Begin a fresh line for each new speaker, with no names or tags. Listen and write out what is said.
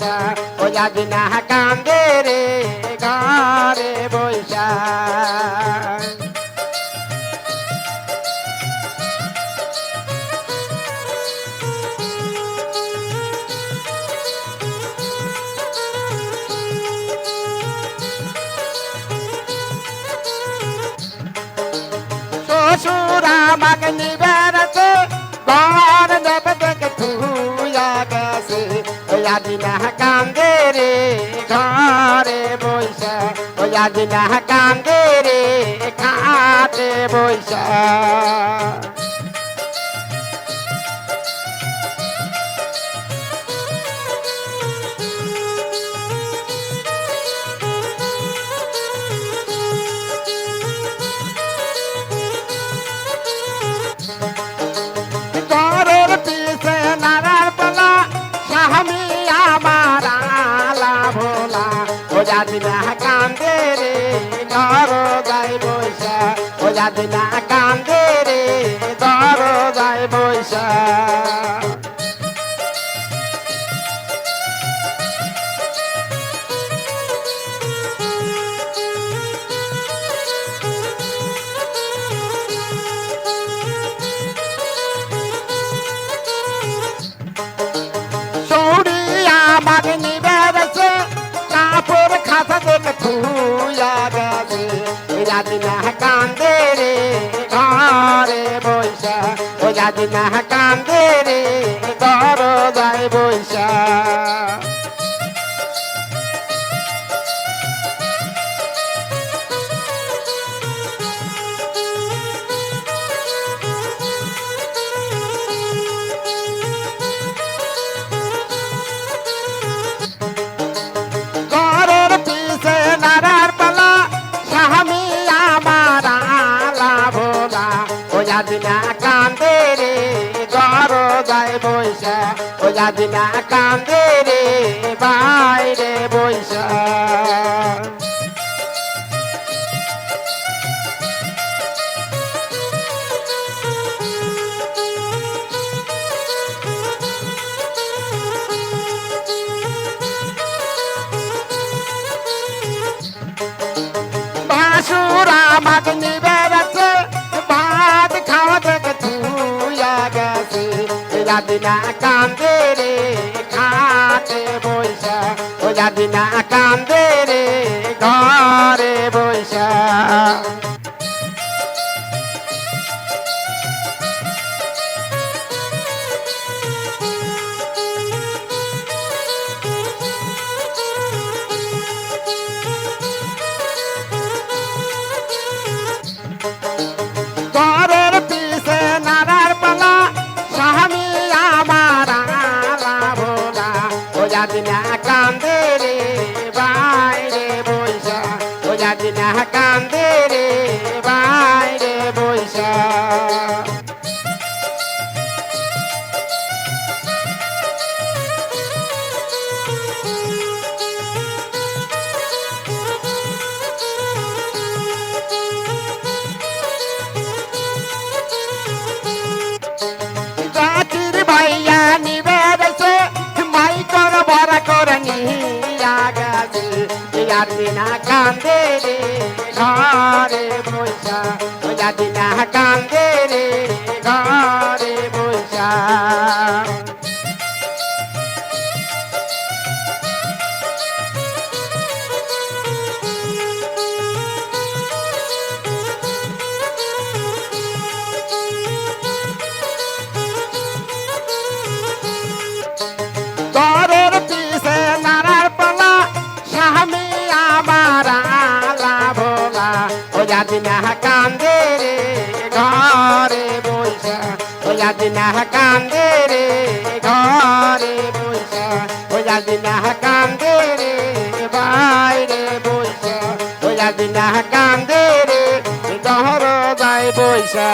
বৈশা ওয়া দিনা কান্দে রে ঘরে বৈশা। শ্বশুর আমাকে নিবেড়েছে ঘর দেবে দেখে গেছে ওয়া না কান্দে রে ঘরে বৈশা। ওয়া না কান্দে রে খাটে বৈশা। রে যাই বৈশা ও যাদিনা কান্দে রে ঘর যাই বৈশা। যাদিনা কান্দে রে ঘরে বৈশা। ও যাদিনা কান্দে রে ঘর যাই বৈশা। কান্দে রে ঘর যায় বৈশা। ও যাদিনা কান্দে রে বাইরে বৈশা। বাসুর আমাকে যাদিনা কান্দে ও যাদিনা কান্দে রে ঘরে বৈশা। রে বাইরে বৈশা বোঝা দিনা কান্দে ইয়ার দিনা কান্দে রে ঘরে বৈশা। ওয়া দিনা কান্দে রে ঘরে বৈশা। ও যাদিনা কান্দে রে ঘরে বৈশা, ও যাদিনা কান্দে রে ঘরে বৈশা, ও যাদিনা কান্দে রে বাইরে বৈশা, ও যাদিনা কান্দে রে ঘর যাই বৈশা।